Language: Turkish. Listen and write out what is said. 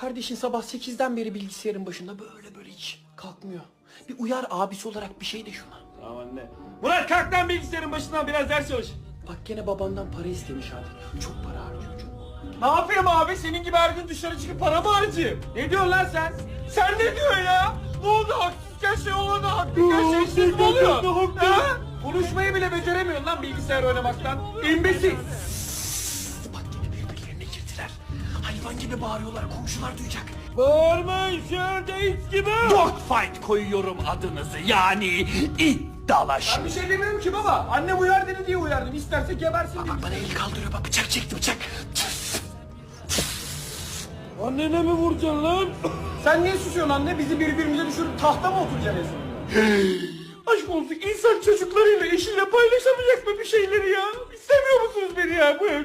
Kardeşin sabah 8'den beri bilgisayarın başında böyle böyle hiç kalkmıyor. Bir uyar abisi olarak bir şey de şuna. Tamam anne. Murat kalk lan bilgisayarın başından biraz ders çalış. Bak gene babandan para istemiş abi. Çok para harcıyor çok. Ne yapayım abi? Senin gibi her gün dışarı çıkıp para mı harcayayım? Ne diyorsun lan sen? Sen ne diyorsun ya? Ne oldu haksızken şey olana haklıyken şeysiz mi oluyor? Ha? Konuşmayı bile beceremiyorsun lan bilgisayar oynamaktan. İmbesil. Hayvan gibi bağırıyorlar komşular duyacak. Bağırmayın şurada it gibi. Dogfight koyuyorum adınızı yani iddialaş. Ben bir şey demiyorum ki baba. Annem uyar dedi diye uyardım. İsterse gebersin. Bak bana el kaldırıyor bak bıçak çekti bıçak. Annene mi vuracaksın lan? Sen niye susuyorsun anne? Bizi birbirimize düşürüp tahta mı oturacaksın? Aşk olsun insan çocuklarıyla eşiyle paylaşamayacak mı bir şeyleri ya? İstemiyor musunuz beni ya bu ev?